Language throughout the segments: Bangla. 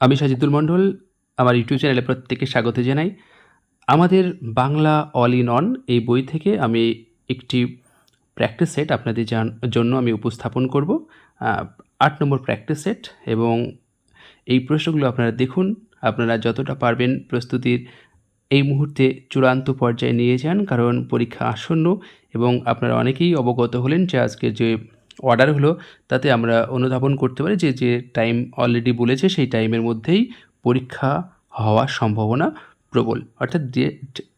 আমি সাজিদুল মণ্ডল, আমার ইউটিউব চ্যানেলে প্রত্যেককে স্বাগত জানাই। আমাদের বাংলা অল ইন অন এই বই থেকে আমি একটি প্র্যাকটিস সেট আপনাদের জান- জন্য আমি উপস্থাপন করব। আট নম্বর প্র্যাকটিস সেট এবং এই প্রশ্নগুলো আপনারা দেখুন। আপনারা যতটা পারবেন প্রস্তুতির এই মুহূর্তে চূড়ান্ত পর্যায়ে নিয়ে যান, কারণ পরীক্ষা আসন্ন এবং আপনারা অনেকেই অবগত হলেন যে আজকে যে অর্ডার হলো, তাতে আমরা অনুধাবন করতে পারি যে যে টাইম অলরেডি বলেছে, সেই টাইমের মধ্যেই পরীক্ষা হওয়ার সম্ভাবনা প্রবল। অর্থাৎ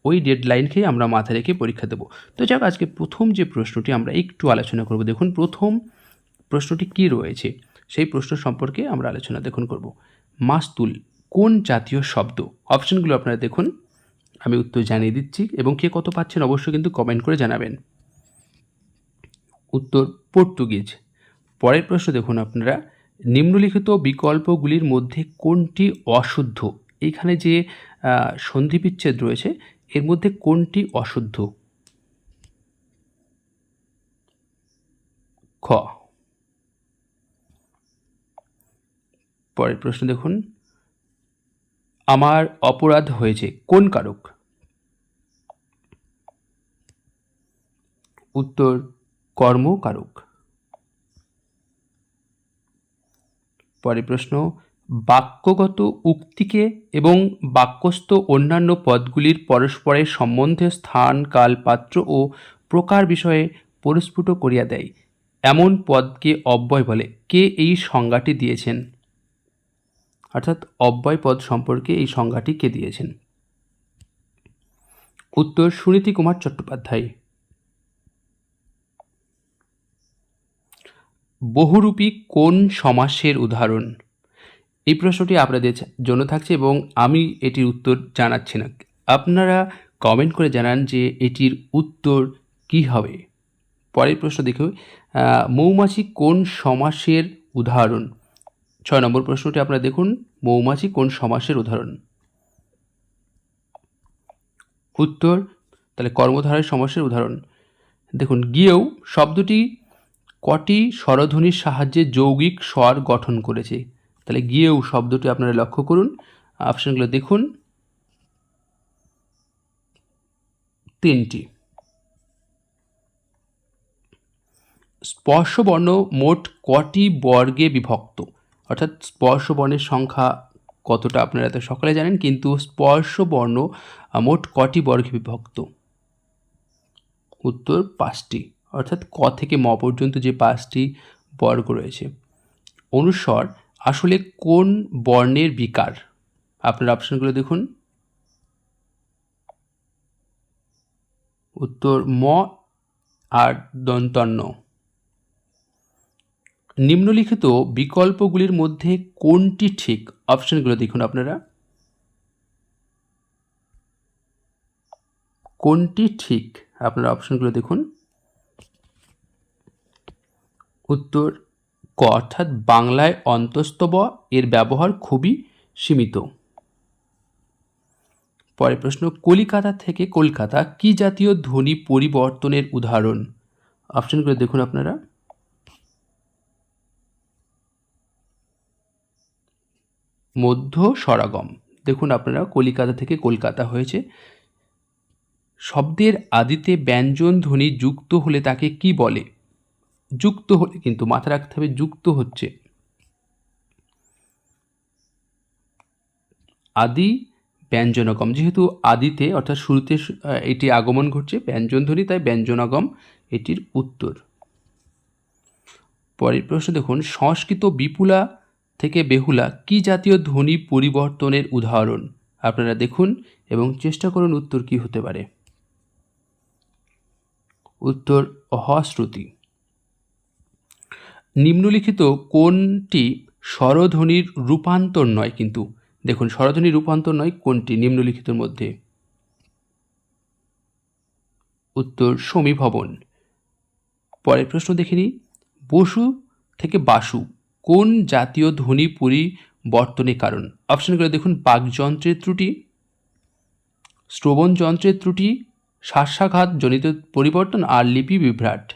ওই ডেডলাইনকেই আমরা মাথায় রেখে পরীক্ষা দেবো। তো যাক, আজকে প্রথম যে প্রশ্নটি আমরা একটু আলোচনা করব, দেখুন প্রথম প্রশ্নটি কি রয়েছে, সেই প্রশ্ন সম্পর্কে আমরা আলোচনা দেখুন করব। মাস্তুল, কোন জাতীয় শব্দ? অপশনগুলো আপনারা দেখুন, আমি উত্তর জানিয়ে দিচ্ছি এবং কে কত পাচ্ছেন অবশ্যই কিন্তু কমেন্ট করে জানাবেন। উত্তর পর্তুগিজ। পরের প্রশ্ন দেখুন আপনারা নিম্নলিখিত বিকল্পগুলির মধ্যে কোনটি অশুদ্ধ? এইখানে যে আহ, সন্ধিবিচ্ছেদ রয়েছে এর মধ্যে কোনটি অশুদ্ধ? খ। পরের প্রশ্ন দেখুন আমার অপরাধ হয়েছে কোন কারক? উত্তর কর্মকারক পরের প্রশ্ন, বাক্যগত উক্তিকে এবং বাক্যস্থ অন্যান্য পদগুলির পরস্পরের সম্বন্ধে স্থান, কাল, পাত্র ও প্রকার বিষয়ে পরিস্ফুট করিয়া দেয়। এমন পদকে অব্যয় বলে। কে এই সংজ্ঞাটি দিয়েছেন? অর্থাৎ অব্যয় পদ সম্পর্কে এই সংজ্ঞাটি কে দিয়েছেন? উত্তর সুনীতি কুমার চট্টোপাধ্যায়। বহুরূপী কোন সমাসের উদাহরণ? এই প্রশ্নটি আপনাদের জন্য থাকছে এবং আমি এটির উত্তর জানাচ্ছি না। আপনারা কমেন্ট করে জানান যে এটির উত্তর কি হবে। পরের প্রশ্ন দেখো। মৌমাছি কোন সমাসের উদাহরণ? ছয় নম্বর প্রশ্নটি আপনারা দেখুন। মৌমাছি কোন সমাসের উদাহরণ? উত্তর, তাহলে কর্মধারের সমাসের উদাহরণ। দেখুন, গিয়েও শব্দটি কটি স্বরধ্বনির সাহায্যে যৌগিক স্বর গঠন করেছে? তাহলে গিয়েও শব্দটি আপনারা লক্ষ্য করুন। অপশনগুলো দেখুন। তিনটি। স্পর্শবর্ণ মোট কটি বর্গে বিভক্ত? অর্থাৎ স্পর্শবর্ণের সংখ্যা কতটা আপনারা তো সকলে জানেন, কিন্তু স্পর্শবর্ণ মোট কটি বর্গে বিভক্ত? উত্তর পাঁচটি। অর্থাৎ ক থেকে ম পর্যন্ত যে পাঁচটি বর্গ রয়েছে। অনুস্বর আসলে কোন বর্ণের বিকার? আপনার অপশানগুলো দেখুন। উত্তর, ম আর দন্তন্য। নিম্নলিখিত বিকল্পগুলির মধ্যে কোনটি ঠিক? অপশানগুলো দেখুন আপনারা। কোনটি ঠিক? আপনারা অপশানগুলো দেখুন। উত্তর ক, অর্থাৎ বাংলায় অন্তস্থ ব এর ব্যবহার খুবই সীমিত। পরের প্রশ্ন, কলিকাতা থেকে কলকাতা কি জাতীয় ধ্বনি পরিবর্তনের উদাহরণ? অপশনগুলো দেখুন আপনারা। মধ্য সরাগম। দেখুন আপনারা, কলিকাতা থেকে কলকাতা হয়েছে। শব্দের আদিতে ব্যঞ্জন ধ্বনি যুক্ত হলে তাকে কি বলে? যুক্ত হলে, কিন্তু মাথায় রাখতে হবে যুক্ত হচ্ছে। আদি ব্যঞ্জনগম, যেহেতু আদিতে, অর্থাৎ শুরুতে এটি আগমন ঘটছে ব্যঞ্জন ধ্বনি তাই ব্যঞ্জনাগম এটির উত্তর। পরের প্রশ্ন দেখুন, সংস্কৃত বিপুলা থেকে বেহুলা কি জাতীয় ধ্বনি পরিবর্তনের উদাহরণ? আপনারা দেখুন এবং চেষ্টা করুন উত্তর কি হতে পারে। উত্তর অহশ্রুতি নিম্নলিখিত কোনটি স্বরধ্বনির রূপান্তর নয় কিন্তু? দেখুন, স্বরধ্বনির রূপান্তর নয়, কোনটি? নিম্নলিখিতের মধ্যে। উত্তর, সমীভবন। পরের প্রশ্ন দেখে নিই। বসু থেকে বাসু, কোন জাতীয় ধ্বনি পরিবর্তনের কারণ? অপশনগুলো দেখুন বাকযন্ত্রের ত্রুটি, শ্রবণ যন্ত্রের ত্রুটি, শ্বাসাঘাত জনিত পরিবর্তন আর লিপি বিভ্রাট।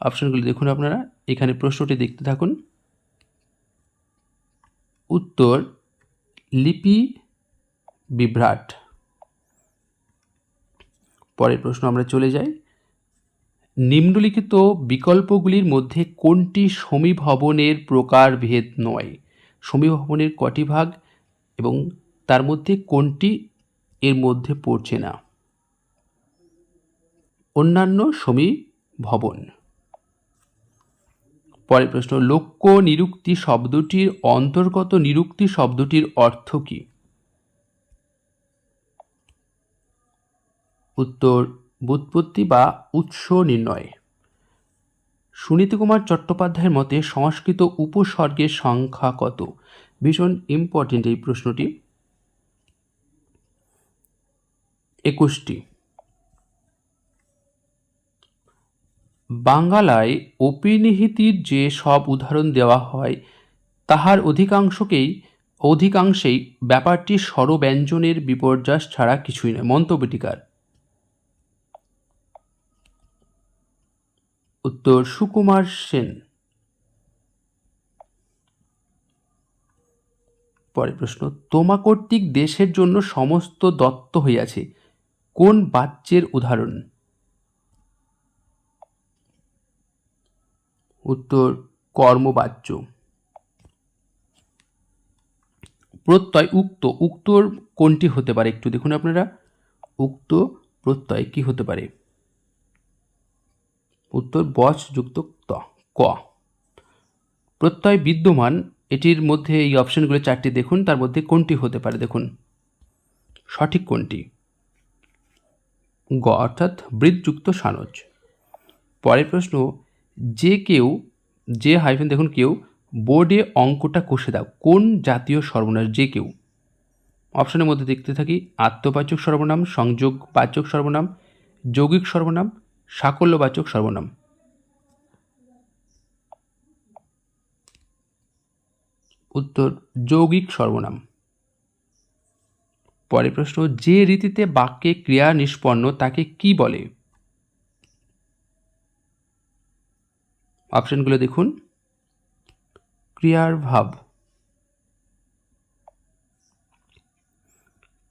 অপশনগুলো দেখুন আপনারা। এখানে প্রশ্নটি দেখতে থাকুন। উত্তর, লিপি বিভ্রাট। পরের প্রশ্ন আমরা চলে যাই। নিম্নলিখিত বিকল্পগুলির মধ্যে কোনটি সমীভবনের প্রকারভেদ নয়? সমীভবনের কটি ভাগ এবং তার মধ্যে কোনটি এর মধ্যে পড়ছে না? অন্যান্য সমীভবন। পরের প্রশ্ন, লক্ষ্য নিরুক্তি শব্দটির অন্তর্গত নিরুক্তি শব্দটির অর্থ কী? উত্তর বুৎপত্তি বা উৎস নির্ণয়। সুনীতি কুমার চট্টোপাধ্যায়ের মতে সংস্কৃত উপসর্গের সংখ্যা কত? ভীষণ ইম্পর্টেন্ট এই প্রশ্নটি। একুশটি। বাংলায় অপিনিহিতির যে সব উদাহরণ দেওয়া হয়, তাহার অধিকাংশকেই, অধিকাংশেই ব্যাপারটি স্বরব্যঞ্জনের বিপর্যাস ছাড়া কিছুই নয়। মন্তব্যটিকার। উত্তর, সুকুমার সেন। পরের প্রশ্ন তোমা কর্তৃক দেশের জন্য সমস্ত দত্ত হইয়াছে। কোন বাচ্যের উদাহরণ? উত্তর, কর্মবাচ্য। প্রত্যয় উক্ত, উক্তর কোনটি হতে পারে একটু দেখুন আপনারা। উক্ত, প্রত্যয় কি হতে পারে? উত্তর, বচ যুক্ত ত, ক। প্রত্যয় বিদ্যমান, এটির মধ্যে এই অপশনগুলো চারটি দেখুন, তার মধ্যে কোনটি হতে পারে দেখুন। সঠিক কোনটি? গ, অর্থাৎ বৃদ্ধযুক্ত সানজ। পরের প্রশ্ন যে কেউ, যে হাইফেন দেখুন কেউ বোর্ডে অঙ্কটা কষে দাও। কোন জাতীয় সর্বনাশ? যে কেউ। অপশনের মধ্যে দেখতে থাকি, আত্মবাচক সর্বনাম সংযোগ বাচক সর্বনাম, যৌগিক সর্বনাম, সাকল্যবাচক সর্বনাম। উত্তর, যৌগিক সর্বনাম। পরের প্রশ্ন, যে রীতিতে বাক্যে ক্রিয়া নিষ্পন্ন, তাকে কি বলে? অপশনগুলো দেখুন। ক্রিয়ার ভাব।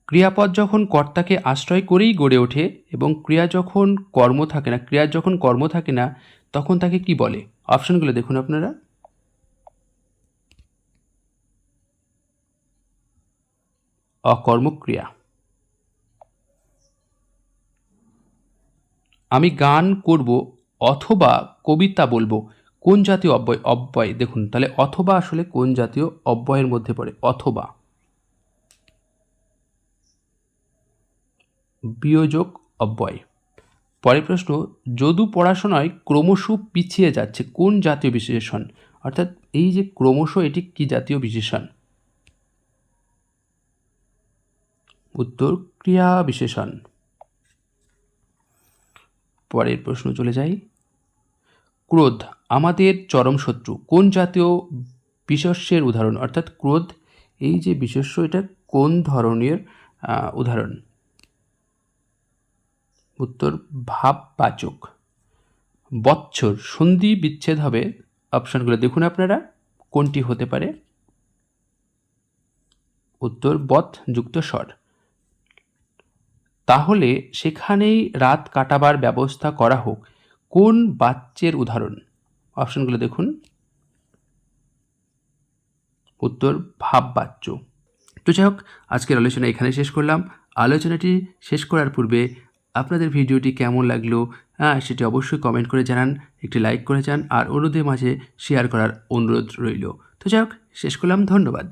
ক্রিয়াপদ যখন কর্তাকে আশ্রয় করেই গড়ে ওঠে এবং ক্রিয়া যখন কর্ম থাকে না ক্রিয়ার যখন কর্ম থাকে না, তখন তাকে কি বলে? অপশানগুলো দেখুন আপনারা। অকর্মক্রিয়া। আমি গান করব অথবা কবিতা বলব। কোন জাতীয় অব্যয় অব্যয়? দেখুন, তাহলে অথবা আসলে কোন জাতীয় অব্যয়ের মধ্যে পড়ে? অথবা। বিয়োজক অব্যয়। পরের প্রশ্ন, যদু পড়াশোনায় ক্রমশ পিছিয়ে যাচ্ছে, কোন জাতীয় বিশেষণ? অর্থাৎ এই যে ক্রমশ, এটি কি জাতীয় বিশেষণ? উত্তর, ক্রিয়া বিশেষণ। পরের প্রশ্ন চলে যাই। ক্রোধ, আমাদের চরম শত্রু। কোন জাতীয় বিশেষ্যের উদাহরণ? অর্থাৎ ক্রোধ, এই যে বিশেষ্য এটা কোন ধরনের উদাহরণ? উত্তর, ভাববাচক। বৎসর, সন্ধি বিচ্ছেদ হবে। অপশানগুলো দেখুন আপনারা, কোনটি হতে পারে? উত্তর বথ যুক্ত স্বর। তাহলে সেখানেই রাত কাটাবার ব্যবস্থা করা হোক। কোন বাচ্যের উদাহরণ? অপশনগুলো দেখুন। উত্তর ভাব বাচ্য তো যাই হোক, আজকের আলোচনা এখানে শেষ করলাম। আলোচনাটি শেষ করার পূর্বে আপনাদের ভিডিওটি কেমন লাগল হ্যাঁ সেটি অবশ্যই কমেন্ট করে জানান, একটি লাইক করে যান, আর অন্যদের মাঝে শেয়ার করার অনুরোধ রইল। তো যাই হোক, শেষ করলাম, ধন্যবাদ।